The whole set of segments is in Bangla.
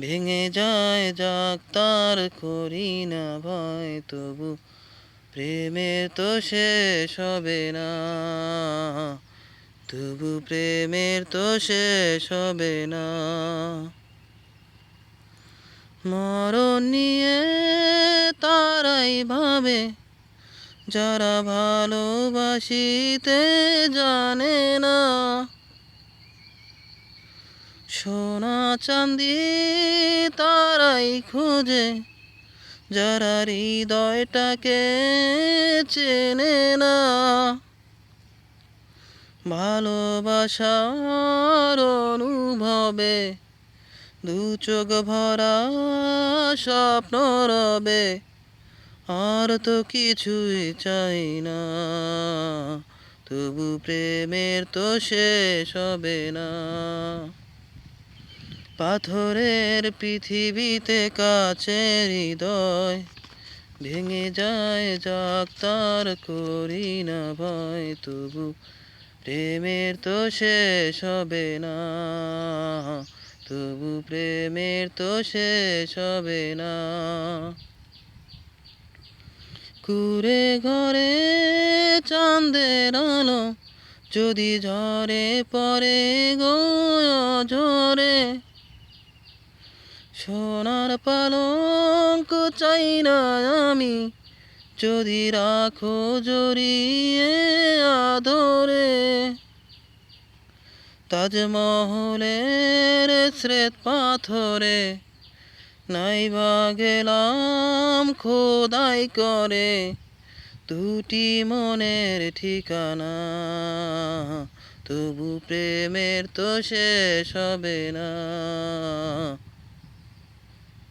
ভেঙে যায় যাক, তার করি না ভয়, তবু প্রেমের তো শেষ হবে না। তবু প্রেমের তো শেষ হবে না। মরণ নিয়ে তারাই ভাবে, যারা ভালোবাসিতে জানে না। সোনা চাঁদি তারাই খোঁজে, যারা হৃদয়টাকে চেনে না। ভালোবাসার অনুভবে দু চোখ ভরা স্বপ্ন রবে, আর তো কিছুই চাই না। তবু প্রেমের তো শেষ হবে না। পাথরের পৃথিবীতে কাছে হৃদয় ভেঙে যায়, যাক তার করি না ভয়, তবু প্রেমের তো শেষ হবে না। তবু প্রেমের তো শেষ হবে না। কুরে ঘরে চাঁদের আলো যদি ঝরে পরে গো ঝরে সোনার পালঙ্ক চাই না আমি। যদি রাখো জড়িয়ে আদরে, তাজমহলের স্রেত পাথরে নাইবা গেলাম খোদাই করে দুটি মনের ঠিকানা। তবু প্রেমের তো শেষ হবে না।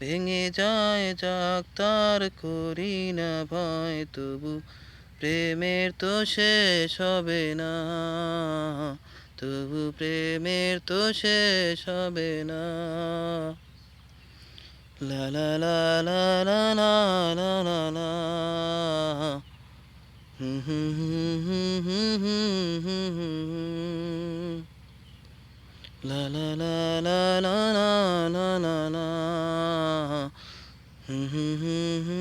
ভেঙে যায় যাক তার করি না ভয় তবু প্রেমের তো শেষ হবে না তবু প্রেমের তো শেষ হবে না লা লা লা লা লা লা লা লা লা হুম হুম হুম হুম হুম হুম হুম la la la la la la la Mm-hmm. mm-hmm, mm-hmm.